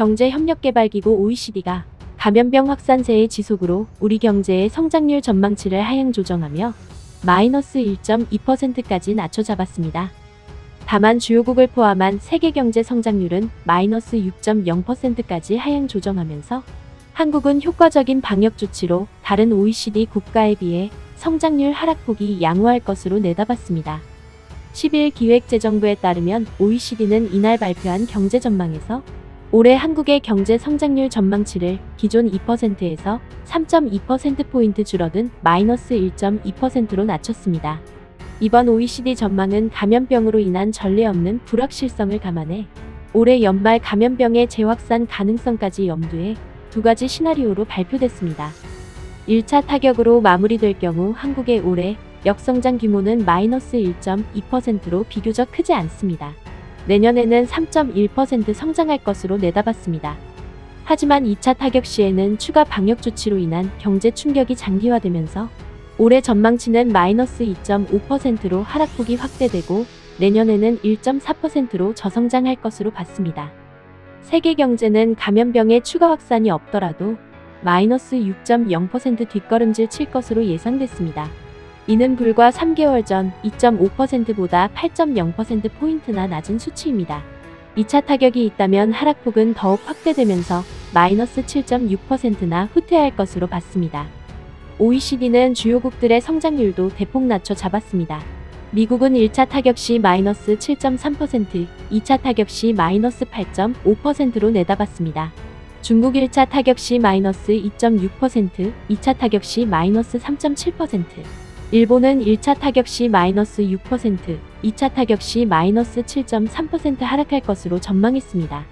경제협력개발기구 OECD가 감염병 확산세의 지속으로 우리 경제의 성장률 전망치를 하향 조정하며 마이너스 1.2%까지 낮춰 잡았습니다. 다만 주요국을 포함한 세계 경제 성장률은 마이너스 6.0%까지 하향 조정하면서 한국은 효과적인 방역 조치로 다른 OECD 국가에 비해 성장률 하락폭이 양호할 것으로 내다봤습니다. 10일 기획재정부에 따르면 OECD는 이날 발표한 경제 전망에서 올해 한국의 경제 성장률 전망치를 기존 2%에서 3.2%포인트 줄어든 마이너스 1.2%로 낮췄습니다. 이번 OECD 전망은 감염병으로 인한 전례 없는 불확실성을 감안해 올해 연말 감염병의 재확산 가능성까지 염두해 두 가지 시나리오로 발표됐습니다. 1차 타격으로 마무리될 경우 한국의 올해 역성장 규모는 마이너스 1.2%로 비교적 크지 않습니다. 내년에는 3.1% 성장할 것으로 내다봤습니다. 하지만 2차 타격 시에는 추가 방역 조치로 인한 경제 충격이 장기화되면서 올해 전망치는 마이너스 2.5%로 하락폭이 확대되고 내년에는 1.4%로 저성장할 것으로 봤습니다. 세계 경제는 감염병의 추가 확산이 없더라도 마이너스 6.0% 뒷걸음질 칠 것으로 예상됐습니다. 이는 불과 3개월 전 2.5%보다 8.0%포인트나 낮은 수치입니다. 2차 타격이 있다면 하락폭은 더욱 확대되면서 마이너스 7.6%나 후퇴할 것으로 봤습니다. OECD는 주요국들의 성장률도 대폭 낮춰 잡았습니다. 미국은 1차 타격 시 마이너스 7.3%, 2차 타격 시 마이너스 8.5%로 내다봤습니다. 중국 1차 타격 시 마이너스 2.6%, 2차 타격 시 마이너스 3.7%, 일본은 1차 타격 시 마이너스 6%, 2차 타격 시 마이너스 7.3% 하락할 것으로 전망했습니다.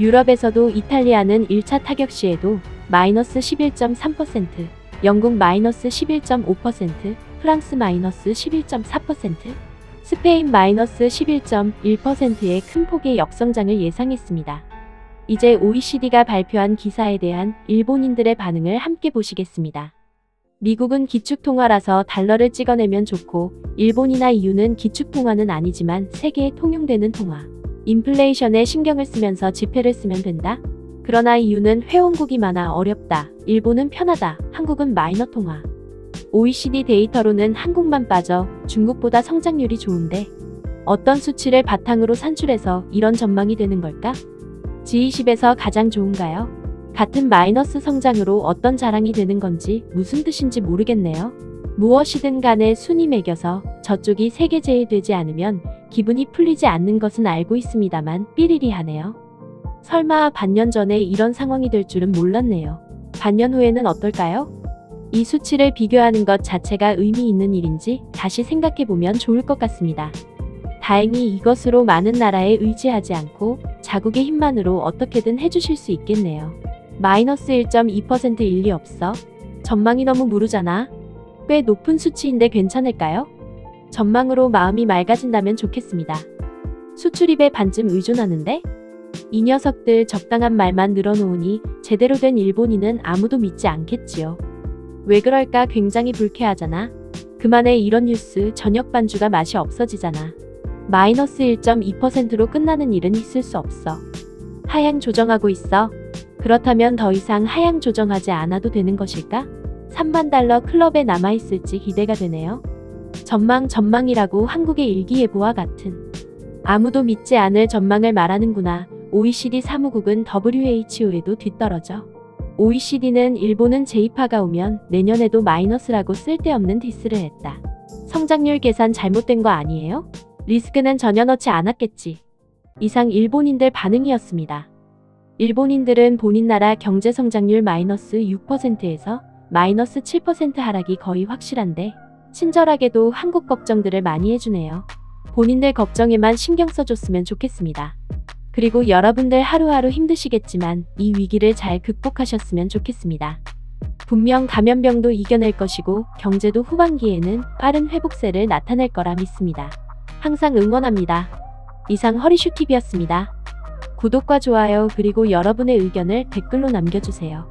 유럽에서도 이탈리아는 1차 타격 시에도 마이너스 11.3%, 영국 마이너스 11.5%, 프랑스 마이너스 11.4%, 스페인 마이너스 11.1%의 큰 폭의 역성장을 예상했습니다. 이제 OECD가 발표한 기사에 대한 일본인들의 반응을 함께 보시겠습니다. 미국은 기축통화라서 달러를 찍어내면 좋고, 일본이나 EU는 기축통화는 아니지만 세계에 통용되는 통화. 인플레이션에 신경을 쓰면서 지폐를 쓰면 된다? 그러나 EU는 회원국이 많아 어렵다. 일본은 편하다. 한국은 마이너 통화. OECD 데이터로는 한국만 빠져 중국보다 성장률이 좋은데 어떤 수치를 바탕으로 산출해서 이런 전망이 되는 걸까? G20에서 가장 좋은가요? 같은 마이너스 성장으로 어떤 자랑이 되는 건지 무슨 뜻인지 모르겠네요. 무엇이든 간에 순위 매겨서 저쪽이 세계 제일 되지 않으면 기분이 풀리지 않는 것은 알고 있습니다만 삐리리 하네요. 설마 반년 전에 이런 상황이 될 줄은 몰랐네요. 반년 후에는 어떨까요? 이 수치를 비교하는 것 자체가 의미 있는 일인지 다시 생각해 보면 좋을 것 같습니다. 다행히 이것으로 많은 나라에 의지하지 않고 자국의 힘만으로 어떻게든 해주실 수 있겠네요. 마이너스 1.2%일 리 없어. 전망이 너무 무르잖아. 꽤 높은 수치인데 괜찮을까요? 전망으로 마음이 맑아진다면 좋겠습니다. 수출입에 반쯤 의존하는데? 이 녀석들 적당한 말만 늘어놓으니 제대로 된 일본인은 아무도 믿지 않겠지요. 왜 그럴까 굉장히 불쾌하잖아. 그만해 이런 뉴스 저녁 반주가 맛이 없어지잖아. 마이너스 1.2%로 끝나는 일은 있을 수 없어. 하향 조정하고 있어. 그렇다면 더 이상 하향 조정하지 않아도 되는 것일까? 3만 달러 클럽에 남아있을지 기대가 되네요. 전망 전망이라고 한국의 일기예보와 같은 아무도 믿지 않을 전망을 말하는구나. OECD 사무국은 WHO에도 뒤떨어져. OECD는 일본은 제2파가 오면 내년에도 마이너스라고 쓸데없는 디스를 했다. 성장률 계산 잘못된 거 아니에요? 리스크는 전혀 넣지 않았겠지. 이상 일본인들 반응이었습니다. 일본인들은 본인 나라 경제 성장률 마이너스 6%에서 마이너스 7% 하락이 거의 확실한데 친절하게도 한국 걱정들을 많이 해주네요. 본인들 걱정에만 신경 써줬으면 좋겠습니다. 그리고 여러분들 하루하루 힘드시겠지만 이 위기를 잘 극복하셨으면 좋겠습니다. 분명 감염병도 이겨낼 것이고 경제도 후반기에는 빠른 회복세를 나타낼 거라 믿습니다. 항상 응원합니다. 이상 허리슈TV였습니다. 구독과 좋아요 그리고 여러분의 의견을 댓글로 남겨주세요.